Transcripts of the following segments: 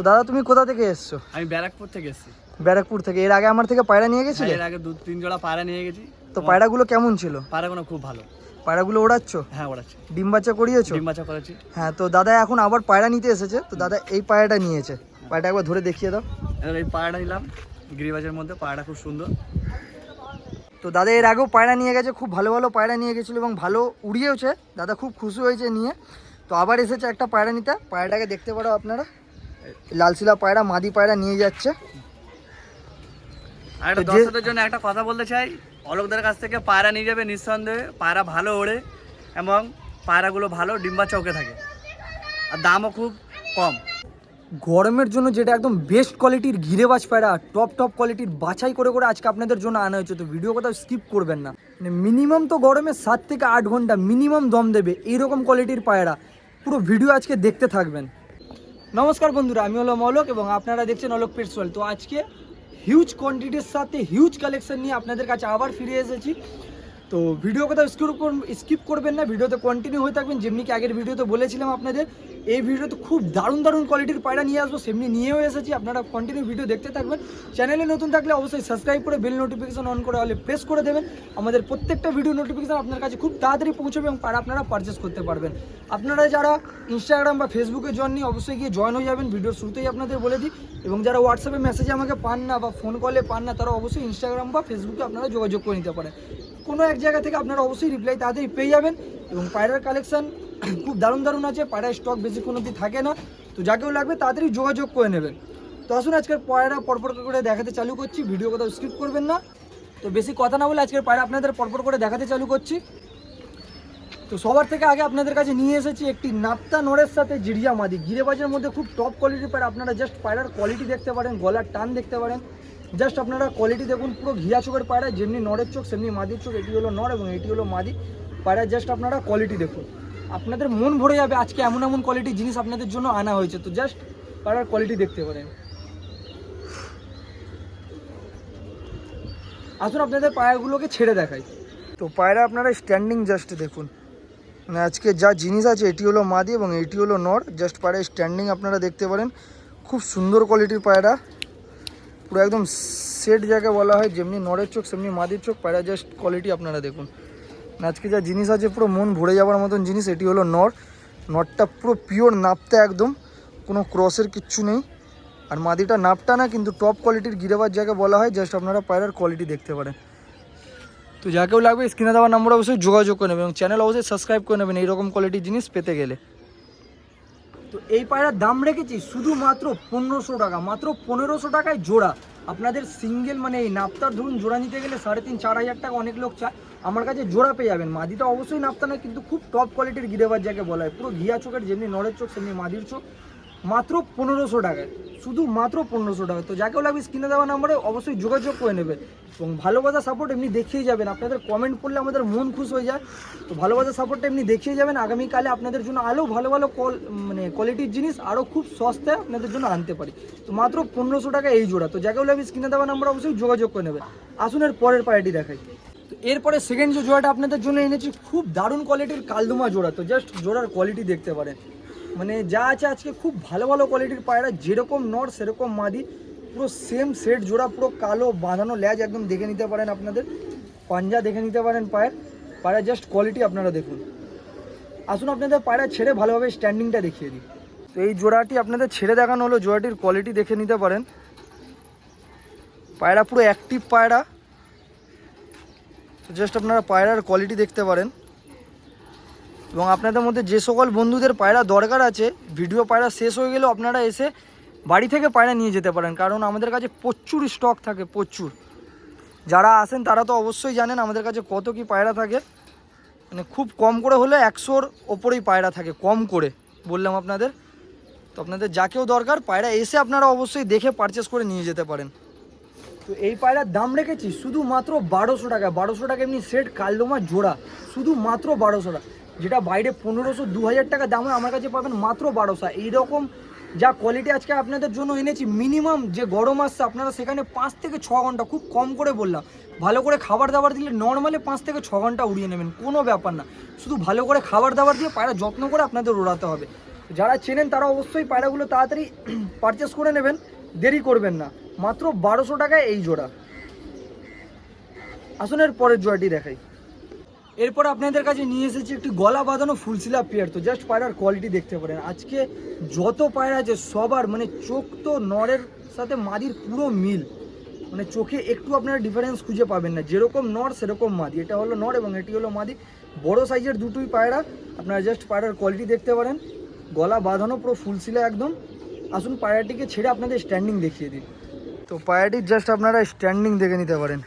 তো দাদা তুমি কোথা থেকে এসছো? আমি ব্যারাকপুর থেকে এসেছি। ব্যারাকপুর থেকে। এর আগে আমার থেকে পায়রা নিয়ে গেছিলে? এর আগে দু তিন জোড়া পায়রা নিয়ে গেছি। তো পায়রাগুলো কেমন ছিল? পায়রাগুলো খুব ভালো। পায়রাগুলো ওড়াচ্ছ? হ্যাঁ ওড়াচ্ছি। ডিম বাচ্চা করিয়েছো? ডিম বাচ্চা করেছি। হ্যাঁ তো দাদা এখন আবার পায়রা নিতে এসেছে। তো দাদা এই পায়রাটা নিয়েছে। পায়রাটা একবার ধরে দেখিয়ে দাও। এই পায়রাটা নিলাম। গিরিবাজের মধ্যে পায়রাটা খুব সুন্দর। তো দাদা এর আগেও পায়রা নিয়ে গেছে খুব ভালো ভালো পায়রা নিয়ে গেছিল এবং ভালো উড়িয়েওছে। দাদা খুব খুশি হয়েছে নিয়ে। তো আবার এসেছে একটা পায়রা নিতে। পায়রাটাকে দেখতে পারো আপনারা। লালশিলা পায়রা মাদি পায়রা নিয়ে যাচ্ছে। আর একটা দর্শকদের জন্য একটা কথা বলতে চাই অলোকদের কাছ থেকে পায়রা নিয়ে যাবে নিঃসন্দেহে। পায়রা ভালো ওড়ে এবং পায়রাগুলো ভালো ডিম্বা চৌকে থাকে। আর দামও খুব কম। গরমের জন্য যেটা একদম বেস্ট কোয়ালিটির ঘিরে ঘিরেবাজ পায়রা টপ টপ কোয়ালিটির বাছাই করে করে আজকে আপনাদের জন্য আনা হয়েছে। তো ভিডিও কোথাও স্কিপ করবেন না। মানে মিনিমাম তো গরমে সাত থেকে আট ঘণ্টা মিনিমাম দম দেবে এইরকম কোয়ালিটির পায়রা। পুরো ভিডিও আজকে দেখতে থাকবেন। নমস্কার বন্ধুরা, আমি হলো মলক এবং আপনারা দেখছেন অলোক পেটসোয়াল তো আজকে হিউজ কোয়ান্টিটির সাথে হিউজ কালেকশন নিয়ে আপনাদের কাছে আবার ফিরে এসেছি। তো ভিডিও কোথাও স্কিপ স্কিপ করবেন না ভিডিওতে কন্টিনিউ হয়ে থাকবেন। যেমনি কি আগের ভিডিওতে বলেছিলাম আপনাদের এই ভিডিওতে খুব দারুণ দারুণ কোয়ালিটির পায়রা নিয়ে আসব, সেমনি নিয়েও এসেছি। আপনারা কন্টিনিউ ভিডিও দেখতে থাকবেন। চ্যানেলে নতুন থাকলে অবশ্যই সাবস্ক্রাইব করে বেল নোটিফিকেশন অন করে হলে প্রেস করে দেবেন। আমাদের প্রত্যেকটা ভিডিও নোটিফিকেশন আপনার কাছে খুব তাড়াতাড়ি পৌঁছবে এবং পায়রা আপনারা পারচেস করতে পারবেন। আপনারা যারা ইনস্টাগ্রাম বা ফেসবুকে জয়েন নিয়ে অবশ্যই গিয়ে জয়েন হয়ে যাবেন। ভিডিওর শুরুতেই আপনাদের বলে দিই। এবং যারা হোয়াটসঅ্যাপে মেসেজে আমাকে পান না বা ফোন কলে পান না, তারা অবশ্যই ইনস্টাগ্রাম বা ফেসবুকে আপনারা যোগাযোগ করে নিতে পারেন। কোনো এক জায়গা থেকে আপনারা অবশ্যই রিপ্লাই তাড়াতাড়ি পেয়ে যাবেন। এবং পায়রার কালেকশন খুব দারুণ দারুণ আছে পায়রার স্টক বেশিক্ষণ অবধি থাকে না। তো যাকেও লাগবে তাড়াতাড়ি যোগাযোগ করে নেবেন তো আসুন আজকের পায়রা পরপর করে দেখাতে চালু করছি, ভিডিও কোথাও স্কিপ করবেন না। তো বেশি কথা না বলে আজকের পায়রা আপনাদের পরপর করে দেখাতে চালু করছি। তো সবার থেকে আগে আপনাদের কাছে নিয়ে এসেছি একটি নাপ্তা নড়ের সাথে জিরিয়া মাদি। গিরেবাজের মধ্যে খুব টপ কোয়ালিটির পায়রা আপনারা জাস্ট পায়রার কোয়ালিটি দেখতে পারেন, গলার টান দেখতে পারেন। জাস্ট আপনারা কোয়ালিটি দেখুন, পুরো ঘিয়া চোখের পায়রা যেমনি নড়ের চোখ, সেমনি মাদির চোখ, এটি হলো নড় এবং এটি হলো মাদি। পায়রা জাস্ট আপনারা কোয়ালিটি দেখুন। আপনাদের মন ভরে যাবে আজকে এমন এমন কোয়ালিটির জিনিস আপনাদের জন্য আনা হয়েছে। তো জাস্ট পায়রার কোয়ালিটি দেখতে পারেন। আসুন আপনাদের পায়রাগুলোকে ছেড়ে দেখাই। তো পায়রা আপনারা স্ট্যান্ডিং জাস্ট দেখুন। মানে আজকে যা জিনিস আছে, এটি হলো মাদি এবং এটি হলো নর। জাস্ট পায়রা স্ট্যান্ডিং আপনারা দেখতে পারেন। খুব সুন্দর কোয়ালিটির পায়রা। পুরো একদম সেট যাকে বলা হয়, যেমনি নরের চোখ, সেমনি মাদির চোখ। পায়রা জাস্ট কোয়ালিটি আপনারা দেখুন। আজকে যা জিনিস আছে, পুরো মন ভরে যাওয়ার মতন জিনিস, এটি হলো নর। নরটা পুরো পিওর নাপতে একদম, কোনো ক্রসের কিচ্ছু নেই। আর মাদিটা নাপটা না, কিন্তু টপ কোয়ালিটির গিরেবার যাকে বলা হয় জাস্ট আপনারা পায়রার কোয়ালিটি দেখতে পারেন। তো যাকেও লাগবে স্ক্রিনে দেওয়ার নাম্বার অবশ্যই যোগাযোগ করে নেবেন এবং চ্যানেল অবশ্যই সাবস্ক্রাইব করে নেবেন, এইরকম কোয়ালিটির জিনিস পেতে গেলে। তো এই পায়রার দাম রেখেছি শুধুমাত্র পনেরোশো টাকা, মাত্র পনেরোশো টাকায় জোড়া। আপনাদের সিঙ্গেল মানে এই নাপ্তার, ধরুন জোড়া নিতে গেলে সাড়ে তিন, চার হাজার টাকা অনেক লোক চায়, আমার কাছে জোড়া পেয়ে যাবেন। মাদিটা অবশ্যই নাপতা না কিন্তু খুব টপ কোয়ালিটির গিরেবার যাকে বলা হয়। পুরো ঘিয়া চোখের, যেমনি নড়ের চোখ, সেমনি মাদির চোখ। মাত্র পনেরোশো টাকায়। শুধু মাত্র পনেরোশো টাকা তো যাকেও লাগবে স্ক্রিনে দেওয়া নাম্বারে অবশ্যই যোগাযোগ করে নেবে। এবং ভালোবাসা সাপোর্ট এমনি দেখিয়ে যাবেন। আপনাদের কমেন্ট করলে আমাদের মন খুশ হয়ে যায়। তো ভালোবাসা সাপোর্টটা এমনি দেখিয়ে যাবেন। আগামীকালে আপনাদের জন্য আরও ভালো ভালো কল মানে কোয়ালিটির জিনিস আরও খুব সস্তায় আপনাদের জন্য আনতে পারি। তো মাত্র পনেরোশো টাকা এই জোড়া। তো যাকেও লাগবে স্ক্রিনে দেওয়া নাম্বার অবশ্যই যোগাযোগ করে নেবে। আসুন এর পরের পার্টি দেখাই। তো এরপরে সেকেন্ড যে জোড়াটা আপনাদের জন্য এনেছি, খুব দারুণ কোয়ালিটির কালদুমা জোড়া। তো জাস্ট জোড়ার কোয়ালিটি দেখতে পারেন। মানে যা আছে আজকে খুব ভালো ভালো কোয়ালিটির পায়রা, যেরকম নর সেরকম মাদি, পুরো সেম সেট জোড়া, পুরো কালো বাঁধানো ল্যাজ একদম দেখে নিতে পারেন আপনাদের, পাঞ্জা দেখে নিতে পারেন পায়ের। পায়রা জাস্ট কোয়ালিটি আপনারা দেখুন। আসুন আপনাদের পায়রা ছেড়ে ভালোভাবে স্ট্যান্ডিংটা দেখিয়ে দিই। তো এই জোড়াটি আপনাদের ছেড়ে দেখানো হলো, জোড়াটির কোয়ালিটি দেখে নিতে পারেন। পায়রা পুরো অ্যাক্টিভ পায়রা। জাস্ট আপনারা পায়রার কোয়ালিটি দেখতে পারেন। এবং আপনাদের মধ্যে যে সকল বন্ধুদের পায়রা দরকার আছে ভিডিও পায়রা শেষ হয়ে গেলেও আপনারা এসে বাড়ি থেকে পায়রা নিয়ে যেতে পারেন। কারণ আমাদের কাছে প্রচুর স্টক থাকে, প্রচুর। যারা আসেন তারা তো অবশ্যই জানেন আমাদের কাছে কত কি পায়রা থাকে। মানে খুব কম করে হলে একশোর ওপরেই পায়রা থাকে, কম করে বললাম আপনাদের। তো আপনাদের যাকেও দরকার, পায়রা এসে আপনারা অবশ্যই দেখে পারচেস করে নিয়ে যেতে পারেন। তো এই পায়রার দাম রেখেছি শুধুমাত্র বারোশো টাকা। বারোশো টাকা এমনি সেট কালদোমা জোড়া। শুধুমাত্র বারোশো টাকা। যেটা বাইরে পনেরোশো দু হাজার টাকা দাম হয়, আমার কাছে পাবেন মাত্র বারোশো। এইরকম যা কোয়ালিটি আজকে আপনাদের জন্য এনেছি মিনিমাম যে গরম আসছে, আপনারা সেখানে পাঁচ থেকে ছ ঘণ্টা, খুব কম করে বললাম, ভালো করে খাবার দাবার দিলে নর্মালি পাঁচ থেকে ছ ঘণ্টা উড়িয়ে নেবেন, কোনো ব্যাপার না। শুধু ভালো করে খাবার দাবার দিয়ে পায়রা যত্ন করে আপনাদের ওড়াতে হবে। যারা চেনেন তারা অবশ্যই পায়রাগুলো তাড়াতাড়ি পারচেস করে নেবেন, দেরি করবেন না। মাত্র বারোশো টাকায় এই জোড়া। আসুন এর পরের জোড়াটি দেখাই। এরপর আপনাদের কাছে নিয়ে এসেছি একটি গলা বাঁধানো ফুলসিলা পেয়ার। তো জাস্ট পায়রার কোয়ালিটি দেখতে পারেন। আজকে যত পায়রা আছে, সবার মানে চোখ তো নরের সাথে মাদির পুরো মিল। মানে চোখে একটু আপনারা ডিফারেন্স খুঁজে পাবেন না। যেরকম নর সেরকম মাদি। এটা হলো নর এবং এটি হলো মাদি। বড় সাইজের দুটোই পায়রা। আপনারা জাস্ট পায়রার কোয়ালিটি দেখতে পারেন। গলা বাঁধানো পুরো ফুলসিলা একদম। আসুন পায়রাটিকে ছেড়ে আপনাদের স্ট্যান্ডিং দেখিয়ে দিই। তো পায়রাটির জাস্ট আপনারা স্ট্যান্ডিং দেখে নিতে পারেন।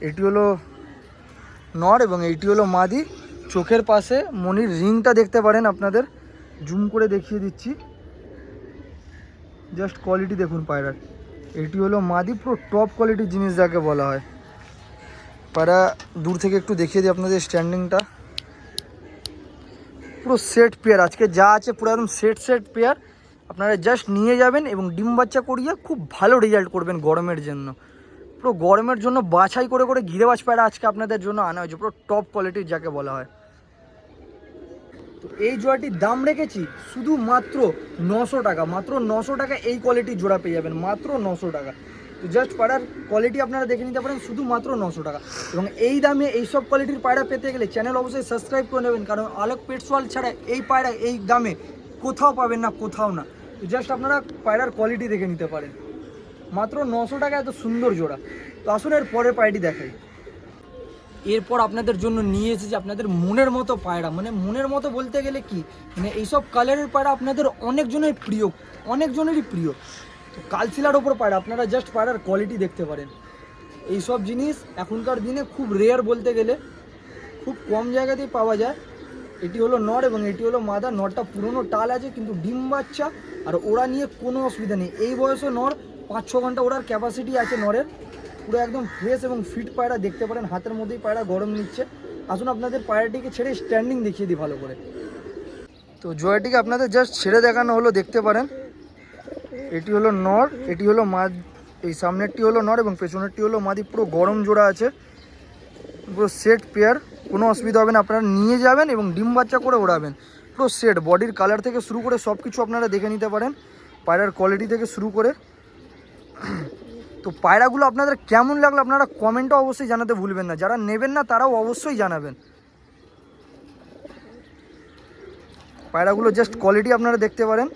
এটি হলো নর এবং এইটি হলো মাদি। চোখের পাশে মনির রিংটা দেখতে পারেন আপনাদের। জুম করে দেখিয়ে দিচ্ছি। জাস্ট কোয়ালিটি দেখুন পায়রার। এটি হলো মাদি, পুরো টপ কোয়ালিটির জিনিস যাকে বলা হয়। পায়রা দূর থেকে একটু দেখিয়ে দিই আপনাদের স্ট্যান্ডিংটা। পুরো সেট পেয়ার, আজকে যা আছে পুরো একদম সেট সেট পেয়ার। আপনারা জাস্ট নিয়ে যাবেন এবং ডিম বাচ্চা করিয়ে খুব ভালো রেজাল্ট করবেন গরমের জন্য। পুরো গরমের জন্য বাছাই করে করে গিরেবাজ পায়রা আজকে আপনাদের জন্য আনা হয়েছে, পুরো টপ কোয়ালিটির যাকে বলা হয়। তো এই জোড়াটির দাম রেখেছি শুধুমাত্র নশো টাকা, মাত্র নশো টাকা এই কোয়ালিটির জোড়া পেয়ে যাবেন, মাত্র নশো টাকা। তো জাস্ট পায়রার কোয়ালিটি আপনারা দেখে নিতে পারেন, শুধুমাত্র নশো টাকা। এবং এই দামে এই সব কোয়ালিটির পায়রা পেতে গেলে চ্যানেল অবশ্যই সাবস্ক্রাইব করে নেবেন, কারণ আলোক পেটসওয়াল ছাড়া এই পায়রা এই দামে কোথাও পাবেন না, কোথাও না। তো জাস্ট আপনারা পায়রার কোয়ালিটি দেখে নিতে পারেন। মাত্র নশো টাকা এত সুন্দর জোড়া। তো আসুন এর পরের পায়রাটি দেখাই। এরপর আপনাদের জন্য নিয়ে এসেছি আপনাদের মনের মতো পায়রা। মানে মনের মতো বলতে গেলে কি? মানে এইসব কালারের পায়রা আপনাদের অনেকজনের প্রিয়, অনেকজনেরই প্রিয়। তো কালশিলার ওপর পায়রা, আপনারা জাস্ট পায়রার কোয়ালিটি দেখতে পারেন। এইসব জিনিস এখনকার দিনে খুব রেয়ার বলতে গেলে, খুব কম জায়গাতেই পাওয়া যায়। এটি হলো নর এবং এটি হলো মাদা। নরটা পুরনো টাল আছে, কিন্তু ডিম বাচ্চা, আর ওরা নিয়ে কোনো অসুবিধা নেই। এই বয়সে নর পাঁচ ছ ঘণ্টা ওড়ার ক্যাপাসিটি আছে নরের। পুরো একদম ফ্রেশ এবং ফিট পায়রা দেখতে পারেন। হাতের মধ্যেই পায়রা গরম নিচ্ছে। আসুন আপনাদের পায়রাটিকে ছেড়ে স্ট্যান্ডিং দেখিয়ে দিই ভালো করে। তো জয়টিকে আপনাদের জাস্ট ছেড়ে দেখানো হলো, দেখতে পারেন। এটি হলো নর, এটি হলো মাদ এই সামনেরটি হলো নর এবং পেছনেরটি হলো মাদি। পুরো গরম জোড়া আছে। পুরো সেট পেয়ার কোনো অসুবিধা হবে না। আপনারা নিয়ে যাবেন এবং ডিম বাচ্চা করে ওড়াবেন। পুরো সেট বডির কালার থেকে শুরু করে সব কিছু আপনারা দেখে নিতে পারেন। পায়রার কোয়ালিটি থেকে শুরু করে। তো পায়রাগুলো আপনাদের কেমন লাগল আপনারা কমেন্টও অবশ্যই জানাতে ভুলবেন না। যারা নেবেন না, তারাও অবশ্যই জানাবেন। পায়রাগুলো জাস্ট কোয়ালিটি আপনারা দেখতে পারেন।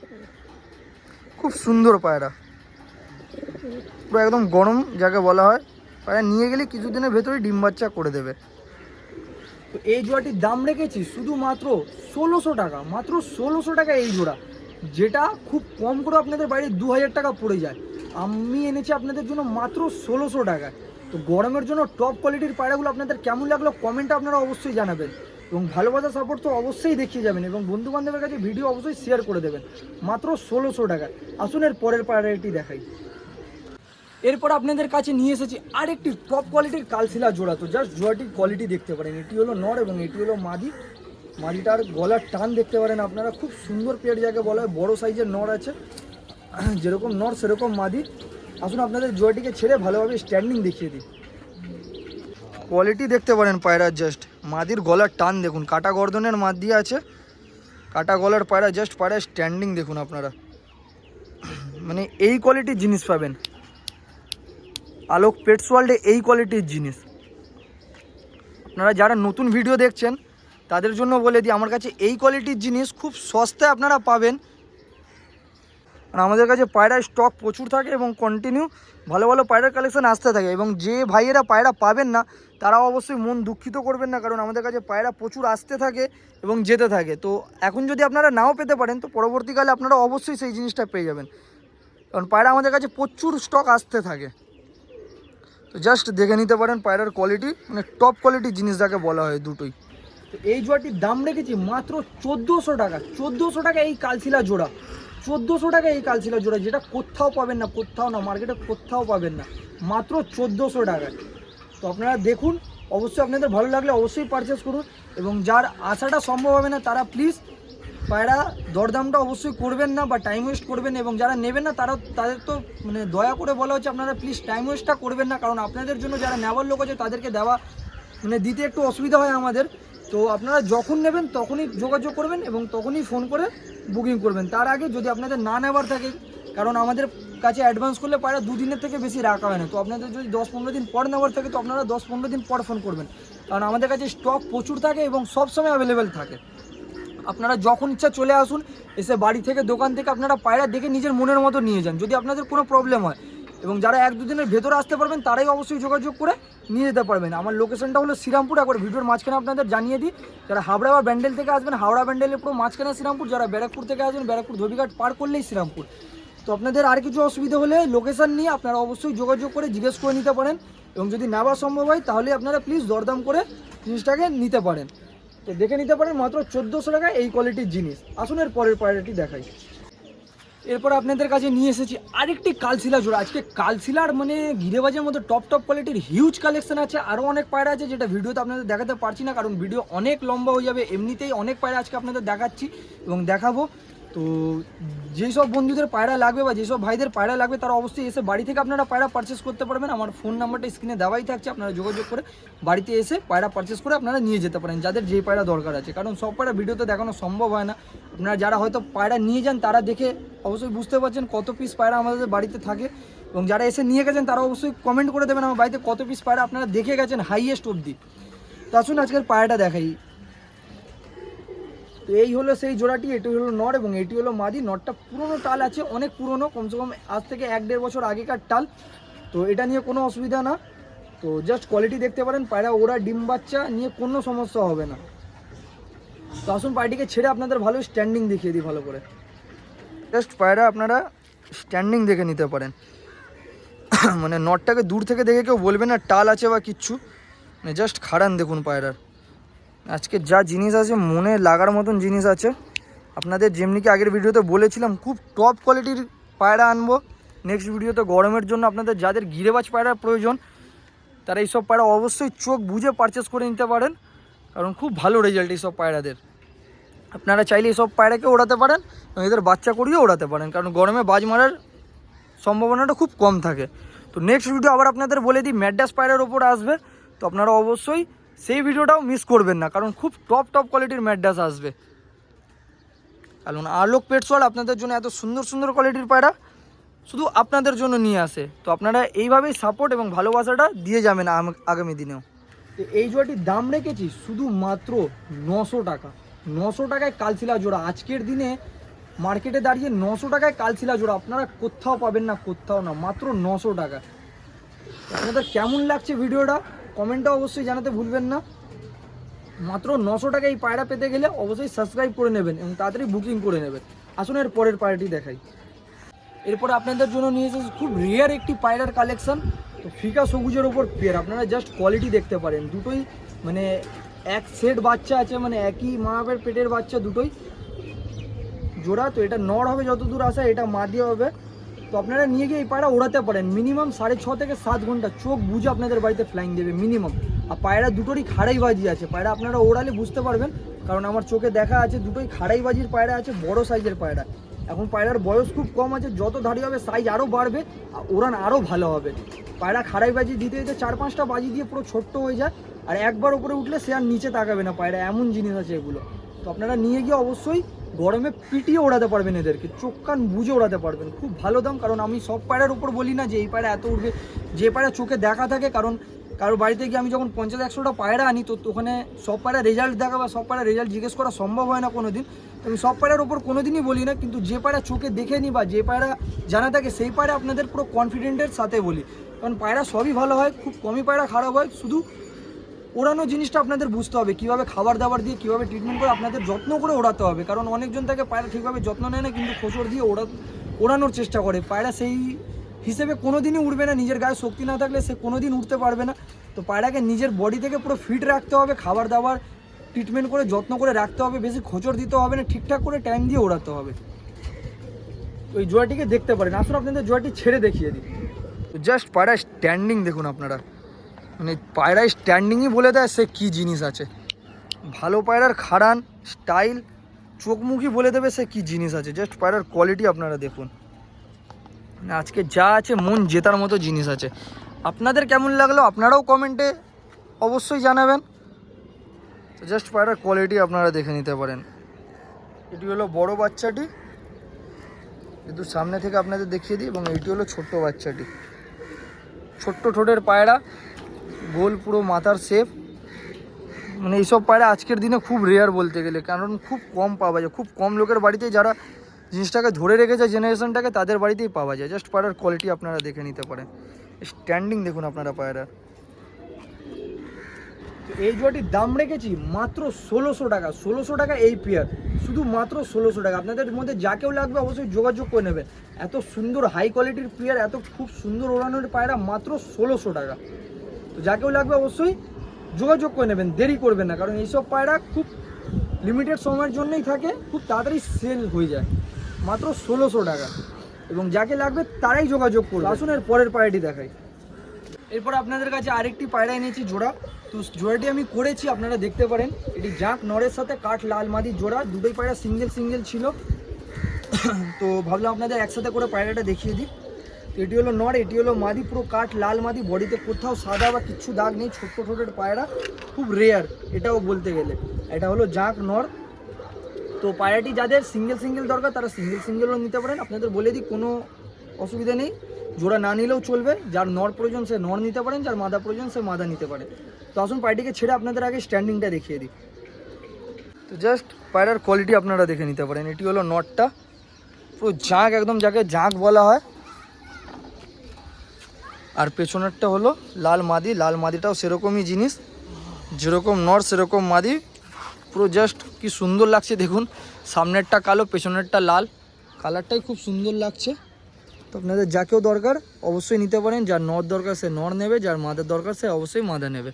খুব সুন্দর পায়রা। পুরো একদম গরম যাকে বলা হয়। পায়রা নিয়ে গেলে কিছুদিনের ভেতরেই ডিম বাচ্চা করে দেবে। তো এই জোড়াটির দাম রেখেছি শুধুমাত্র ষোলোশো টাকা। মাত্র ষোলোশো টাকা এই জোড়া। যেটা খুব কম করে আপনাদের বাইরে দু হাজার টাকা পড়ে যায়। আমি এনেছি আপনাদের জন্য মাত্র ষোলোশো টাকায় তো গরমের জন্য টপ কোয়ালিটির পায়রাগুলো আপনাদের কেমন লাগল কমেন্টে আপনারা অবশ্যই জানাবেন। এবং ভালোবাসা সাপোর্ট তো অবশ্যই দেখিয়ে যাবেন এবং বন্ধু বান্ধবের কাছে ভিডিও অবশ্যই শেয়ার করে দেবেন। মাত্র ষোলোশো টাকা। আসুন এর পরের পায়রাটি দেখাই। এরপর আপনাদের কাছে নিয়ে এসেছি আরেকটি টপ কোয়ালিটির কালশিলা জোড়া। তো জাস্ট জোড়াটির কোয়ালিটি দেখতে পারেন। এটি হলো নর এবং এটি হলো মাদি মাদিটার গলার টান দেখতে পারেন আপনারা। খুব সুন্দর পেয়ার যাকে বলা হয়, বড়ো সাইজের নর আছে। যেরকম নর সেরকম মাদি। আসুন আপনাদের জোড়াটিকে ছেড়ে ভালোভাবে স্ট্যান্ডিং দেখিয়ে দিই। কোয়ালিটি দেখতে পারেন পায়রার জাস্ট মাদির গলার টান দেখুন, কাটা গর্দনের মাদ দিয়ে আছে। কাটা গলার পায়রা জাস্ট পায়রা স্ট্যান্ডিং দেখুন আপনারা। মানে এই কোয়ালিটির জিনিস পাবেন। আলোক পেটস ওয়ার্ল্ডে এই কোয়ালিটির জিনিস। আপনারা যারা নতুন ভিডিও দেখছেন, তাদের জন্য বলে দিই, আমার কাছে এই কোয়ালিটির জিনিস খুব সস্তায় আপনারা পাবেন। আর আমাদের কাছে পায়রার স্টক প্রচুর থাকে এবং কন্টিনিউ ভালো ভালো পায়রার কালেকশন আসতে থাকে এবং যে ভাইয়েরা পায়রা পাবেন না, তারা অবশ্যই মন দুঃখিত করবেন না, কারণ আমাদের কাছে পায়রা প্রচুর আসতে থাকে এবং যেতে থাকে। তো এখন যদি আপনারা নাও পেতে পারেন, তো পরবর্তীকালে আপনারা অবশ্যই সেই জিনিসটা পেয়ে যাবেন। কারণ পায়রা আমাদের কাছে প্রচুর স্টক আসতে থাকে। তো জাস্ট দেখে নিতে পারেন পায়রার কোয়ালিটি মানে টপ কোয়ালিটির জিনিস যাকে বলা হয় দুটোই। তো এই জোড়াটির দাম রেখেছি মাত্র চোদ্দোশো টাকা চোদ্দোশো টাকা এই কালশিলা জোড়া। চোদ্দোশো টাকা এই কালশিলা জোড়া, যেটা কোথাও পাবেন না, কোথাও না মার্কেটে কোথাও পাবেন না, মাত্র চোদ্দোশো টাকায় তো আপনারা দেখুন, অবশ্যই আপনাদের ভালো লাগলে অবশ্যই পারচেস করুন এবং যার আসাটা সম্ভব হবে না, তারা প্লিজ পায়রা, দরদামটা অবশ্যই করবেন না বা টাইম ওয়েস্ট করবেন এবং যারা নেবেন না তারা তাদের তো মানে দয়া করে বলা হচ্ছে আপনারা প্লিজ টাইম ওয়েস্টটা করবেন না, কারণ আপনাদের জন্য যারা নেওয়ার লোক আছে, তাদেরকে দেওয়া মানে দিতে একটু অসুবিধা হয় আমাদের। তো আপনারা যখন নেবেন তখনই যোগাযোগ করবেন এবং তখনই ফোন করে বুকিং করবেন। তার আগে যদি আপনাদের না নেবার থাকে, কারণ আমাদের কাছে অ্যাডভান্স করলে পায়রা দুদিনের থেকে বেশি রাখা হয় না। তো আপনাদের যদি দশ পনেরো দিন পর নেওয়ার থাকে, তো আপনারা দশ পনেরো দিন পর ফোন করবেন। কারণ আমাদের কাছে স্টক প্রচুর থাকে এবং সবসময় অ্যাভেলেবেল থাকে। আপনারা যখন ইচ্ছা চলে আসুন, এসে বাড়ি থেকে, দোকান থেকে আপনারা পায়রা দেখে নিজের মনের মতো নিয়ে যান। যদি আপনাদের কোনো প্রবলেম হয় এবং যারা এক দুদিনের ভেতরে আসতে পারবেন, তারাই অবশ্যই যোগাযোগ করে নিয়ে যেতে পারবেন। আমার লোকেশনটা হলো শ্রীরামপুর। একবার ভিডিওর মাঝখানে আপনাদের জানিয়ে দিই, যারা হাওড়া বা ব্যান্ডেল থেকে আসবেন হাওড়া ব্যান্ডেলের পুরো মাঝখানে শ্রীরামপুর, যারা ব্যারাকপুর থেকে আসবেন, ব্যারাকপুর ধবিঘাট পার করলেই শ্রীরামপুর। তো আপনাদের আর কিছু অসুবিধা হলে লোকেশন নিয়ে আপনারা অবশ্যই যোগাযোগ করে জিজ্ঞেস করে নিতে পারেন এবং যদি নেওয়া সম্ভব হয়, তাহলে আপনারা প্লিজ দরদাম করে জিনিসটাকে নিতে পারেন। তো দেখে নিতে পারেন মাত্র চোদ্দোশো টাকায় এই কোয়ালিটির জিনিস। আসুন এর পরের পায়রাটি দেখাই। এরপর আপনাদের কাছে নিয়ে এসেছি আরেকটি কালশিলা জোড়া। আজকে কালশিলার মানে গিরেবাজের মধ্যে টপ টপ কোয়ালিটির হিউজ কালেকশন আছে। আরও অনেক পায়রা আছে যেটা ভিডিওতে আপনাদের দেখাতে পারছি না, কারণ ভিডিও অনেক লম্বা হয়ে যাবে। এমনিতেই অনেক পায়রা আজকে আপনাদের দেখাচ্ছি এবং দেখাবো। তো যেই সব বন্ধুদের পায়রা লাগবে বা যেসব ভাইদের পায়রা লাগবে, তারা অবশ্যই এসে বাড়ি থেকে আপনারা পায়রা পারচেস করতে পারবেন। আমার ফোন নাম্বারটা স্ক্রিনে দেওয়াই থাকছে, আপনারা যোগাযোগ করে বাড়িতে এসে পায়রা পারচেস করে আপনারা নিয়ে যেতে পারেন, যাদের যে পায়রা দরকার আছে। কারণ সব পায়রা ভিডিওতে দেখানো সম্ভব হয় না। আপনারা যারা হয়তো পায়রা নিয়ে যান, তারা দেখে অবশ্যই বুঝতে পারছেন কত পিস পায়রা আমাদের বাড়িতে থাকে। এবং যারা এসে নিয়ে গেছেন, তারা অবশ্যই কমেন্ট করে দেবেন আমার বাড়িতে কত পিস পায়রা আপনারা দেখে গেছেন হাইয়েস্ট অবধি। তো আসুন আজকের পায়রাটা দেখাই। তো এই হলো সেই জোড়াটি, এটি হলো নর এবং এটি হলো মাদি। নরটা পুরনো টাল আছে, অনেক পুরনো, কমসে কম আজ থেকে এক দেড় বছর আগেকার টাল। তো এটা নিয়ে কোনো অসুবিধা না। তো জাস্ট কোয়ালিটি দেখতে পারেন, পায়রা ওরা ডিম বাচ্চা নিয়ে কোনো সমস্যা হবে না। তো আসুন পায়রাটিকে ছেড়ে আপনাদের ভালো স্ট্যান্ডিং দেখিয়ে দিই ভালো করে। জাস্ট পায়রা আপনারা স্ট্যান্ডিং দেখে নিতে পারেন। মানে নটটাকে দূর থেকে দেখে কেউ বলবে না টাল আছে বা কিচ্ছু। মানে জাস্ট খাড়ান দেখুন পায়রার। আজকে যা জিনিস আছে, মনে লাগার মতন জিনিস আছে। আপনাদের যেমনি কি আগের ভিডিওতে বলেছিলাম, খুব টপ কোয়ালিটির পায়রা আনব। নেক্সট ভিডিওতে গরমের জন্য আপনাদের যাদের গিরেবাজ পায়রার প্রয়োজন, তারা এইসব পায়রা অবশ্যই চোখ বুঝে পারচেস করে নিতে পারেন। কারণ খুব ভালো রেজাল্ট এইসব পায়রাদের। আপনারা চাইলে এইসব পায়রাকে ওড়াতে পারেন, এবং এদের বাচ্চা করিয়েও ওড়াতে পারেন, কারণ গরমে বাজ মারার সম্ভাবনাটা খুব কম থাকে। তো নেক্সট ভিডিও আবার আপনাদের বলে দিই ম্যাডাস পায়রার ওপর আসবে। তো আপনারা অবশ্যই সেই ভিডিওটাও মিস করবেন না, কারণ খুব টপ টপ কোয়ালিটির ম্যাডাস আসবে। কারণ আলোক পেটসোয়াল আপনাদের জন্য এত সুন্দর সুন্দর কোয়ালিটির পায়রা শুধু আপনাদের জন্য নিয়ে আসে। তো আপনারা এইভাবেই সাপোর্ট এবং ভালোবাসাটা দিয়ে যাবেন আগামী দিনেও। তো এই জোড়াটির দাম রেখেছি শুধু মাত্র নশো টাকা। নশো টাকায় কালশিলা জোড়া। আজকের দিনে মার্কেটে দাঁড়িয়ে নশো টাকায় কালশিলা জোড়া। আপনারা কোথাও পাবেন না, কোথাও না, মাত্র নশো টাকা। আপনাদের কেমন লাগছে ভিডিওটা? কমেন্টটা অবশ্যই জানাতে ভুলবেন না। মাত্র নশো টাকা এই পায়রা পেতে গেলে অবশ্যই সাবস্ক্রাইব করে নেবেন এবং তাড়াতাড়ি বুকিং করে নেবেন। আসুন এর পরের পায়রাটি দেখাই। এরপরে আপনাদের জন্য নিয়ে এসেছি খুব রেয়ার একটি পায়রার কালেকশন তো ফিকা সবুজের ওপর পেয়ার আপনারা জাস্ট কোয়ালিটি দেখতে পারেন। দুটোই মানে এক সেট বাচ্চা আছে মানে একই মা বাপের পেটের বাচ্চা দুটোই। জোড়া, তো এটা নড় হবে যত দূর আসা এটা মা দিয়ে হবে। তো আপনারা নিয়ে গিয়ে এই পায়রা ওড়াতে পারেন। মিনিমাম সাড়ে ছ থেকে সাত ঘণ্টা চোখ বুঝে আপনাদের বাড়িতে ফ্লাইং দেবে মিনিমাম আর পায়রা দুটোরই খাড়াই বাজি আছে। পায়রা আপনারা ওড়ালে বুঝতে পারবেন, কারণ আমার চোখে দেখা আছে দুটোই খাড়াই বাজির পায়রা আছে, বড় সাইজের পায়রা। এখন পায়রার বয়স খুব কম আছে, যত ধাড়ি হবে সাইজ আরও বাড়বে, আর ওড়ান আরও ভালো হবে। পায়রা খাড়াই বাজি দিতে দিতে চার পাঁচটা বাজি দিয়ে পুরো ছোট্ট হয়ে যায়, আর একবার উপরে উঠলে সে আর নিচে তাকাবে না পায়রা। এমন জিনিস আছে এগুলো। তো আপনারা নিয়ে গিয়ে অবশ্যই গরমে পিটিয়ে ওড়াতে পারবেন এদেরকে, চোখ কান বুঝে ওড়াতে পারবেন। খুব ভালো দাম, কারণ আমি সব পায়রার উপর বলি না যে এই পায়রা এত উঠবে যে পায়রা চোখে দেখা থাকে, কারণ কারও বাড়িতে গিয়ে আমি যখন পঞ্চাশ একশোটা পায়রা আনি, তো ওখানে সব পায়রা রেজাল্ট দেখা বা সব পায়রা রেজাল্ট জিজ্ঞেস করা সম্ভব হয় না কোনো দিন আমি সব পায়রার উপর কোনো দিনই বলি না, কিন্তু যে পায়রা চোখে দেখে নিই বা যে পায়রা জানা থাকে, সেই পায়রা আপনাদের পুরো কনফিডেন্টের সাথে বলি। কারণ পায়রা সবই ভালো হয়, খুব কমই পায়রা খারাপ হয়, শুধু ওড়ানো জিনিসটা আপনাদের বুঝতে হবে, কীভাবে খাবার দাবার দিয়ে, কীভাবে ট্রিটমেন্ট করে আপনাদের যত্ন করে ওড়াতে হবে। কারণ অনেকজন তাকে পায়রা ঠিকভাবে যত্ন নেয় না, কিন্তু খোসর দিয়ে ওড়া ওড়ানোর চেষ্টা করে। পায়রা সেই হিসেবে কোনো দিনই উঠবে না, নিজের গায়ে শক্তি না থাকলে সে কোনো দিন উঠতে পারবে না। তো পায়রাকে নিজের বডি থেকে পুরো ফিট রাখতে হবে, খাবার দাবার ট্রিটমেন্ট করে যত্ন করে রাখতে হবে, বেশি খোঁচর দিতে হবে না, ঠিকঠাক করে টাইম দিয়ে ওড়াতে হবে। এই জোয়াটিকে দেখতে পারেন। আসুন আপনাদের জোয়াটি ছেড়ে দেখিয়ে দিই। জাস্ট পায়রা স্ট্যান্ডিং দেখুন আপনারা। মানে পায়রায় স্ট্যান্ডিংই বলে দেয়, সে কী জিনিস আছে। ভালো পায়রার খাড়ান স্টাইল চোখমুখী বলে দেবে সে কী জিনিস আছে। জাস্ট পায়রার কোয়ালিটি আপনারা দেখুন। মানে আজকে যা আছে, মন জেতার মতো জিনিস আছে। আপনাদের কেমন লাগল আপনারাও কমেন্টে অবশ্যই জানাবেন। তো জাস্ট পায়রার কোয়ালিটি আপনারা দেখে নিতে পারেন। এটি হলো বড় বাচ্চাটি। কিন্তু সামনে থেকে আপনাদের দেখিয়ে দিই, এবং এটি হলো ছোট্ট বাচ্চাটি। ছোট্ট ঠোঁটের পায়রা। গোল পুরো মাথার শেপ মানে এইসব পায়রা আজকের দিনে খুব রেয়ার বলতে গেলে, কারণ খুব কম পাওয়া যায়। খুব কম লোকের বাড়িতে যারা জিনিসটাকে ধরে রেখেছে জেনারেশনটাকে তাদের বাড়িতেই পাওয়া যায়। জাস্ট পায়রার কোয়ালিটি আপনারা দেখে নিতে পারেন। স্ট্যান্ডিং দেখুন আপনারা পায়রা। তো এই জোয়াটির দাম রেখেছি মাত্র ষোলোশো টাকা। ষোলোশো টাকা এই পেয়ার শুধু মাত্র ষোলোশো টাকা। আপনাদের মধ্যে যা কেউ লাগবে অবশ্যই যোগাযোগ করে নেবেন। এত সুন্দর হাই কোয়ালিটির পেয়ার এত খুব সুন্দর ওড়ানোর পায়রা মাত্র ষোলোশো টাকা। তো যা কেউ লাগবে অবশ্যই যোগাযোগ করে নেবেন, দেরি করবেন না। কারণ এইসব পায়রা খুব লিমিটেড সময়ের জন্যই থাকে, খুব তাড়াতাড়ি সেল হয়ে যায়। মাত্র ষোলোশো টাকা। এবং যাকে লাগবে তারাই যোগাযোগ করবে। আসুন এর পরের পায়রাটি দেখাই। এরপর আপনাদের কাছে আরেকটি পায়রা এনেছি, জোড়া। তো জোড়াটি আমি করেছি, আপনারা দেখতে পারেন। এটি জাঁক নরের সাথে কাঠ লাল মাদি জোড়া, দুটোই পায়রা সিঙ্গেল সিঙ্গেল ছিল। তো ভাবলাম আপনাদের একসাথে করে পায়রাটা দেখিয়ে দিই। তো এটি হলো নর, এটি হলো মাদি, পুরো কাঠ লাল মাদি, বডিতে কোথাও সাদা বা কিচ্ছু দাগ নেই, ছোট্ট ছোটের পায়রা, খুব রেয়ার এটাও বলতে গেলে। এটা হলো জাঁক নর। তো পায়রাটি যাদের সিঙ্গেল সিঙ্গেল দরকার, তারা সিঙ্গেল সিঙ্গেলও নিতে পারেন। আপনাদের বলে দিই, কোনো অসুবিধা নেই। জোড়া না নিলেও চলবে। যার নর প্রয়োজন, সে নর নিতে পারেন। যার মাদা প্রয়োজন, সে মাদা নিতে পারে। তো আসুন পায়রাটিকে ছেড়ে আপনাদের আগে স্ট্যান্ডিংটা দেখিয়ে দিই। তো জাস্ট পায়রার কোয়ালিটি আপনারা দেখে নিতে পারেন। এটি হলো নটটা পুরো জাঁক, একদম যাকে জাঁক বলা হয়। আর পেছনেরটা হলো লাল মাদি, লাল মাদিটাও সেরকমই জিনিস। যেরকম নর, সেরকম মাদি। পুরো জাস্ট কি সুন্দর লাগছে দেখুন। সামনেরটা কালো, পেছনেরটা লাল। কালারটাই খুব সুন্দর লাগছে। তো আপনাদের যাকেও দরকার, অবশ্যই নিতে পারেন। যার নর দরকার সে নর নেবে, যার মাদার দরকার সে অবশ্যই মাদা নেবে।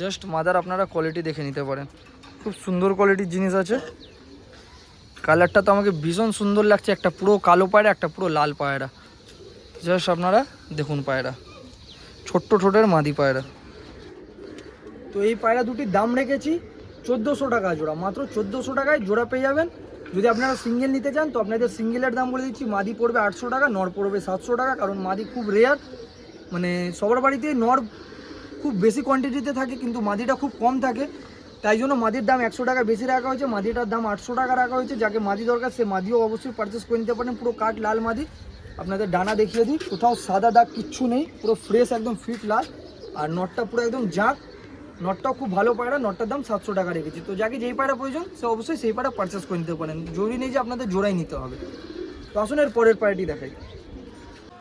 জাস্ট মাদার আপনারা কোয়ালিটি দেখে নিতে পারেন। খুব সুন্দর কোয়ালিটির জিনিস আছে। কালারটা তো আমাকে ভীষণ সুন্দর লাগছে। একটা পুরো কালো পায়রা, একটা পুরো লাল পায়রা। জাস্ট আপনারা দেখুন পায়রা। ছোট্ট ঠোঁটের মাদি পায়রা। তো এই পায়রা দুটির দাম রেখেছি চোদ্দোশো টাকা জোড়া। মাত্র চোদ্দোশো টাকায় জোড়া পেয়ে যাবেন। যদি আপনারা সিঙ্গেল নিতে চান, তো আপনাদের সিঙ্গেলের দাম বলে দিচ্ছি, মাদি পড়বে আটশো টাকা, নর পড়বে সাতশো টাকা, কারণ মাদি খুব রেয়ার মানে সবার বাড়িতে নর খুব বেশি কোয়ান্টিটিতে থাকে, কিন্তু মাদিটা খুব কম থাকে। তাই জন্য মাদির দাম একশো টাকা বেশি রাখা হয়েছে, মাদিটার দাম আটশো টাকা রাখা হয়েছে, যাকে মাদি দরকার সে মাদিও অবশ্যই পারচেস করে নিতে পারেন, পুরো কাঠ লাল মাদি। আপনাদের ডানা দেখিয়ে দিই। কোথাও সাদা দাগ কিচ্ছু নেই, পুরো ফ্রেশ একদম ফিট লাল। আর নটটা পুরো একদম জাঁক নটটাও খুব ভালো পায়রা নটটার দাম সাতশো টাকা রেখেছি। তো যাকে যেই পায়রা প্রয়োজন, সে অবশ্যই সেই পায়রা পারচেস করে নিতে পারেন। জরুরি নেই যে আপনাদের জোড়াই নিতে হবে। তো আসুন, এর পরের পায়রাটি দেখাই।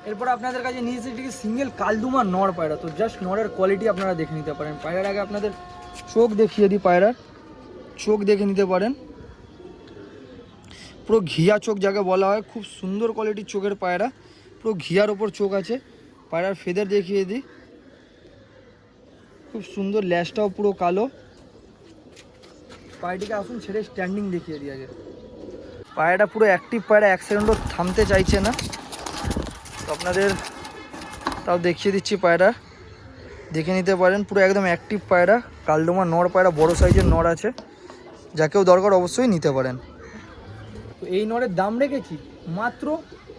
এরপর আপনাদের কাছে নিয়ে এসেছি সিঙ্গেল কালদুমা নর পায়রা। তো জাস্ট নরের কোয়ালিটি আপনারা দেখে নিতে পারেন। পায়রার আগে আপনাদের চোখ দেখিয়ে দিই পায়রার। চোখ দেখে নিতে পারেন। পুরো ঘিয়া চোখ যাকে বলা হয়, খুব সুন্দর কোয়ালিটির চোখের পায়রা। পুরো ঘিয়ার ওপর চোখ আছে। পায়রার ফেদার দেখিয়ে দিই। খুব সুন্দর ল্যাশটাও পুরো কালো। পায়রাটিকে আসুন ছেড়ে স্ট্যান্ডিং দেখিয়ে দিই আগে। পায়রাটা পুরো অ্যাক্টিভ পায়রা এক থামতে চাইছে না। তো আপনাদের তাও দেখিয়ে দিচ্ছি পায়রা। দেখে নিতে পারেন, পুরো একদম অ্যাক্টিভ পায়রা। কালডোমা নড় পায়রা, বড় সাইজের নড় আছে। যাকেও দরকার অবশ্যই নিতে পারেন। তো এই নরের দাম রেখেছি মাত্র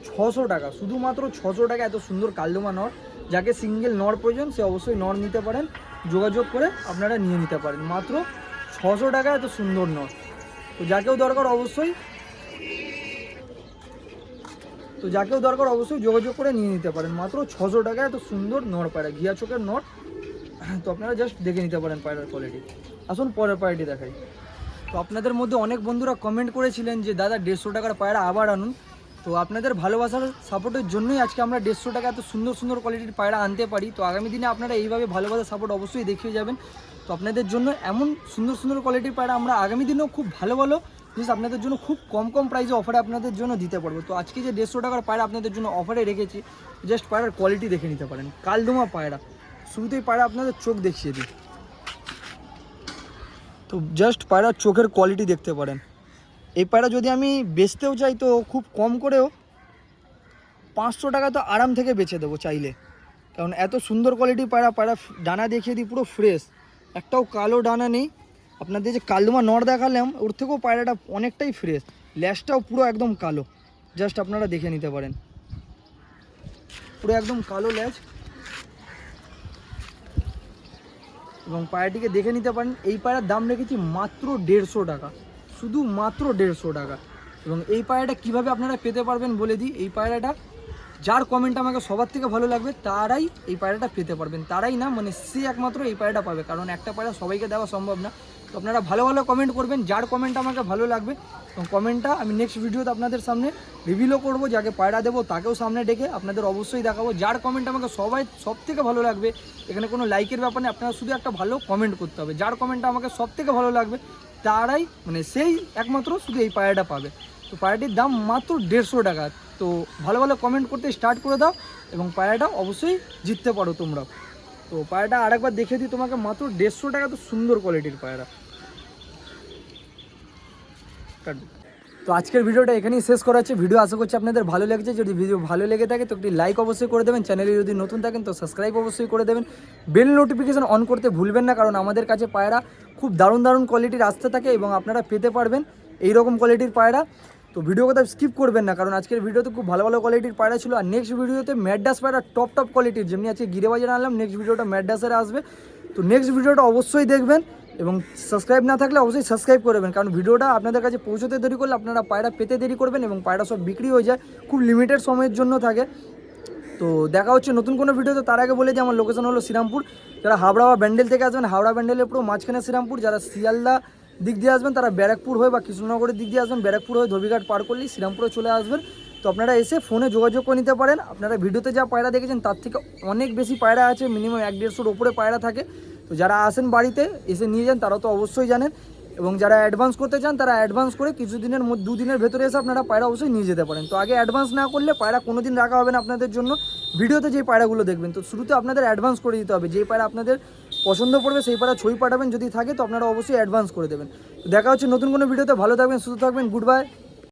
ছশো টাকা। শুধুমাত্র ছশো টাকা এত সুন্দর কালদোমা নর। যাকে সিঙ্গেল নর প্রয়োজন, সে অবশ্যই নর নিতে পারেন। যোগাযোগ করে আপনারা নিয়ে নিতে পারেন। মাত্র ছশো টাকা এত সুন্দর নর। তো যাকেও দরকার অবশ্যই, তো যাকেও দরকার অবশ্যই যোগাযোগ করে নিয়ে নিতে পারেন। মাত্র ছশো টাকা এত সুন্দর নর পায়রা, ঘিয়া চোখের নর। তো আপনারা জাস্ট দেখে নিতে পারেন পায়রার কোয়ালিটি আসুন পরের পায়রাটি দেখাই। তো আপনাদের মধ্যে অনেক বন্ধুরা কমেন্ট করেছিলেন যে, দাদা, দেড়শো টাকার পায়রা আবার আনুন। তো আপনাদের ভালোবাসার সাপোর্টের জন্যই আজকে আমরা দেড়শো টাকা এত সুন্দর সুন্দর কোয়ালিটির পায়রা আনতে পারি। তো আগামী দিনে আপনারা এইভাবে ভালোবাসার সাপোর্ট অবশ্যই দেখিয়ে যাবেন। তো আপনাদের জন্য এমন সুন্দর সুন্দর কোয়ালিটির পায়রা আমরা আগামী দিনেও খুব ভালো ভালো জিনিস আপনাদের জন্য খুব কম কম প্রাইসে অফারে আপনাদের জন্য দিতে পারব। তো আজকে যে দেড়শো টাকার পায়রা আপনাদের জন্য অফারে রেখেছি জাস্ট পায়রার কোয়ালিটি দেখে নিতে পারেন। কালদোমা পায়রা। শুরুতেই পায়রা আপনাদের চোখ দেখিয়ে দিই। তো জাস্ট পায়রার চোখের কোয়ালিটি দেখতে পারেন। এই পায়রা যদি আমি বেচতেও চাই তো খুব কম করেও পাঁচশো টাকা তো আরাম থেকে বেচে দেবো চাইলে। কারণ এত সুন্দর কোয়ালিটি পায়রা পায়রা ডানা দেখিয়ে দিই, পুরো ফ্রেশ একটাও কালো ডানা নেই। আপনাদের যে কালদুমা নড় দেখালাম, ওর থেকেও পায়রাটা অনেকটাই ফ্রেশ ল্যাশটাও পুরো একদম কালো। জাস্ট আপনারা দেখে নিতে পারেন। পুরো একদম কালো ল্যাচ এবং পায়রাটিকে দেখে নিতে পারেন, এই পায়রার দাম রেখেছি মাত্র দেড়শো টাকা। শুধু মাত্র দেড়শো টাকা। এবং এই পায়রাটা কীভাবে আপনারা পেতে পারবেন বলে দিই, এই পায়রাটা যার কমেন্ট আমাকে সবার থেকে ভালো লাগবে, তারাই এই পায়রাটা পেতে পারবেন। তারাই না মানে সে একমাত্র এই পায়রাটা পাবে। কারণ একটা পায়রা সবাইকে দেওয়া সম্ভব না। তো আপনারা ভালো ভালো কমেন্ট করবেন, যার কমেন্ট আমাকে ভালো লাগবে, এবং কমেন্টটা আমি নেক্সট ভিডিওতে আপনাদের সামনে রিভিলও করব, যাকে পায়রা দেবো তাকেও সামনে ডেকে আপনাদের অবশ্যই দেখাবো। যার কমেন্ট আমাকে সবাই সব থেকে ভালো লাগবে, এখানে কোনো লাইকের ব্যাপার আপনারা শুধু একটা ভালো কমেন্ট করতে হবে। যার কমেন্টটা আমাকে সব থেকে ভালো লাগবে, তারাই মানে সেই একমাত্র শুধু এই পায়রাটা পাবে। তো পায়রাটির দাম মাত্র দেড়শো টাকা। তো ভালো ভালো কমেন্ট করতে স্টার্ট করে দাও, এবং পায়রাটা অবশ্যই জিততে পারো তোমরা তো পায়রাটা আরেকবার দেখে দিই, তোমাকে মাত্র দেড়শো টাকা তো সুন্দর কোয়ালিটির পায়রা। তো আজকের ভিডিওটা এখানেই শেষ করা হচ্ছে। ভিডিও আশা করছি আপনাদের ভালো লেগেছে। যদি ভিডিও ভালো লেগে থাকে, তো একটি লাইক অবশ্যই করে দেবেন। চ্যানেলে যদি নতুন থাকেন, তো সাবস্ক্রাইব অবশ্যই করে দেবেন। বেল নোটিফিকেশন অন করতে ভুলবেন না, কারণ আমাদের কাছে পায়রা খুব দারুণ দারুণ কোয়ালিটির আসতে থাকে এবং আপনারা পেতে পারবেন এই রকম কোয়ালিটির পায়রা। তো ভিডিও কথা স্কিপ করবেন না, কারণ আজকের ভিডিওতে খুব ভালো ভালো কোয়ালিটির পায়রা ছিল। আর নেক্সট ভিডিওতে ম্যাডাস পায়রা টপ টপ কোয়ালিটির যেমনি আজকে গিরে বাজারে আনলাম নেক্সট ভিডিওটা ম্যাডাসের আসবে। তো নেক্সট ভিডিওটা অবশ্যই দেখবেন। এবং সাবস্ক্রাইব না থাকলে অবশ্যই সাবস্ক্রাইব করবেন কারণ ভিডিওটা আপনাদের কাছে পৌঁছতে দেরি করলে আপনারা পায়রা পেতে দেরি করবেন এবং পায়রা সব বিক্রি হয়ে যায়। খুব লিমিটেড সময়ের জন্য থাকে। তো দেখা হচ্ছে নতুন কোনো ভিডিওতে। তার আগে বলে যে আমার লোকেশন হলো শ্রীরামপুর। যারা হাওড়া বা ব্যান্ডেল থেকে আসবেন, হাওড়া ব্যান্ডেলের পুরো মাঝখানে শ্রীরামপুর। যারা শিয়ালদা দিক দিয়ে আসবেন, তারা ব্যারাকপুর হয়ে বা কৃষ্ণনগরের দিক দিয়ে আসবেন, ব্যারাকপুর হয়ে ধবিঘাট পার করলেই শ্রীরামপুরে চলে আসবেন। তো আপনারা এসে ফোনে যোগাযোগ করে নিতে পারেন। আপনারা ভিডিওতে যা পায়রা দেখেছেন, তার থেকে অনেক বেশি পায়রা আছে। মিনিমাম এক দেড়শোর ওপরে পায়রা থাকে। তো যারা আসেন বাড়িতে, এসে নিয়ে যান তারা তো অবশ্যই জানেন। এবং যারা অ্যাডভান্স করতে চান, তারা অ্যাডভান্স করে কিছুদিনের মধ্যে, দুদিনের ভেতরে এসে আপনারা পায়রা অবশ্যই নিয়ে যেতে পারেন। তো আগে অ্যাডভান্স না করলে পায়রা কোনো দিন রাখা হবে না আপনাদের জন্য। ভিডিওতে যেই পায়রাগুলো দেখবেন, তো শুরুতে আপনাদের অ্যাডভান্স করে দিতে হবে। যেই পায়রা আপনাদের পছন্দ পড়বে, সেই পায়রা ছবি পাঠাবেন, যদি থাকে, তো আপনারা অবশ্যই অ্যাডভান্স করে দেবেন। দেখা হচ্ছে নতুন কোনো ভিডিওতে। ভালো থাকবেন, সুস্থ থাকবেন গুড বাই